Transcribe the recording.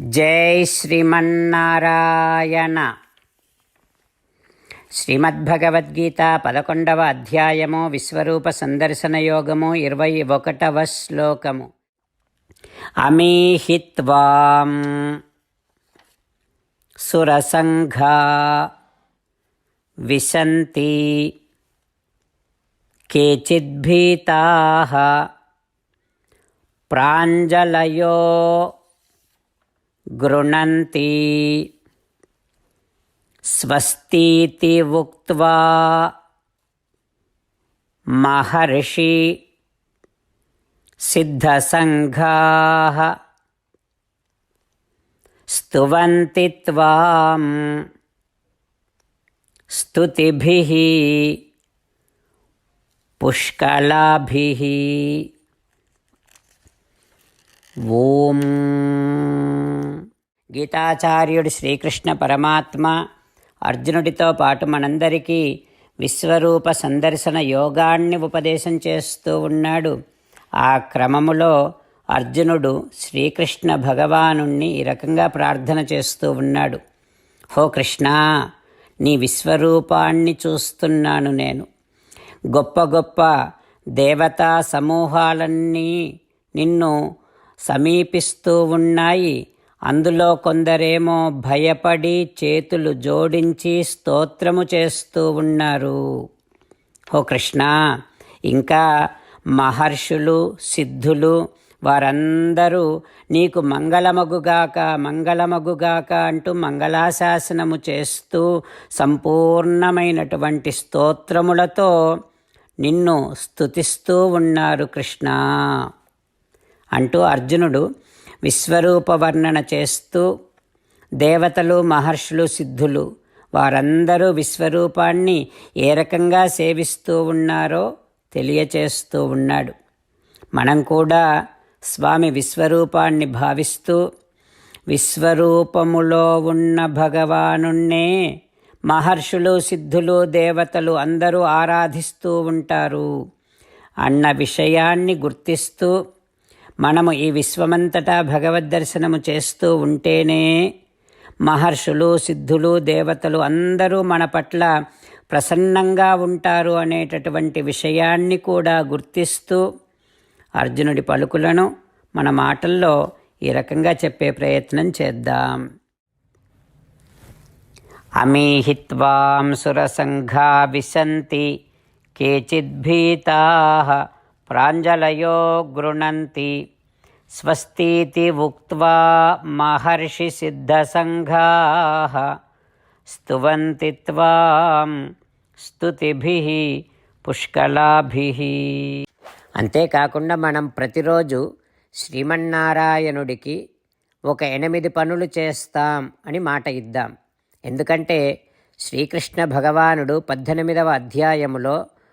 జై శ్రీమన్నారాయణ. శ్రీమద్భగవద్గీత పదకొండవ అధ్యాయము విశ్వరూప సందర్శన యోగము ఇరవై ఒకటవ శ్లోకము. అమీహిత్వాం సురసంఘా విశంతి కేచిద్భీతా ప్రాంజలయో గృణంతి స్వస్तीति ఉక్త్వా మహర్షి సిద్ధసంఘాः స్తువంతి త్వాం స్తుతిభిः పుష్కలాభిः ఓం గీతాచార్యుడు శ్రీకృష్ణ పరమాత్మ అర్జునుడితో పాటు మనందరికీ విశ్వరూప సందర్శన యోగాన్ని ఉపదేశం చేస్తూ ఉన్నాడు. ఆ క్రమములో అర్జునుడు శ్రీకృష్ణ భగవానుణ్ణి ఈ రకంగా ప్రార్థన చేస్తూ ఉన్నాడు. హో కృష్ణ నీ విశ్వరూపాన్ని చూస్తున్నాను నేను. గొప్ప గొప్ప దేవతా సమూహాలన్నీ నిన్ను సమీపిస్తూ ఉన్నాయి. అందులో కొందరేమో భయపడి చేతులు జోడించి స్తోత్రము చేస్తూ ఉన్నారు. ఓ కృష్ణ ఇంకా మహర్షులు సిద్ధులు వారందరూ నీకు మంగళమగుగాక మంగళమగుగాక అంటూ మంగళాశాసనము చేస్తూ సంపూర్ణమైనటువంటి స్తోత్రములతో నిన్ను స్తుతిస్తూ ఉన్నారు కృష్ణ అంటూ అర్జునుడు విశ్వరూప వర్ణన చేస్తూ దేవతలు మహర్షులు సిద్ధులు వారందరూ విశ్వరూపాన్ని ఏ రకంగా సేవిస్తూ ఉన్నారో తెలియచేస్తూ ఉన్నాడు. మనం కూడా స్వామి విశ్వరూపాన్ని భావిస్తూ విశ్వరూపములో ఉన్న భగవానుణ్ణే మహర్షులు సిద్ధులు దేవతలు అందరూ ఆరాధిస్తూ ఉంటారు అన్న విషయాన్ని గుర్తిస్తూ మనము ఈ విశ్వమంతటా భగవద్ దర్శనము చేస్తూ ఉంటేనే మహర్షులు సిద్ధులు దేవతలు అందరూ మన పట్ల ప్రసన్నంగా ఉంటారు అనేటటువంటి విషయాన్ని కూడా గుర్తిస్తూ అర్జునుడి పలుకులను మన మాటల్లో ఈ రకంగా చెప్పే ప్రయత్నం చేద్దాం. అమీహిత్వాం సురసంఘా విశంతి కేచిద్భీతా ప్రాంజలయో గృణంతి స్వస్తీతి ఉక్వా మహర్షి సిద్ధసంఘా స్తువంతి త్వాం స్తుతిభి పుష్కలాభి అంతేకాకుండా మనం ప్రతిరోజు శ్రీమన్నారాయణుడికి ఒక ఎనిమిది పనులు చేస్తాం అని మాట ఇద్దాం. ఎందుకంటే శ్రీకృష్ణ భగవానుడు పద్దెనిమిదవ అధ్యాయములో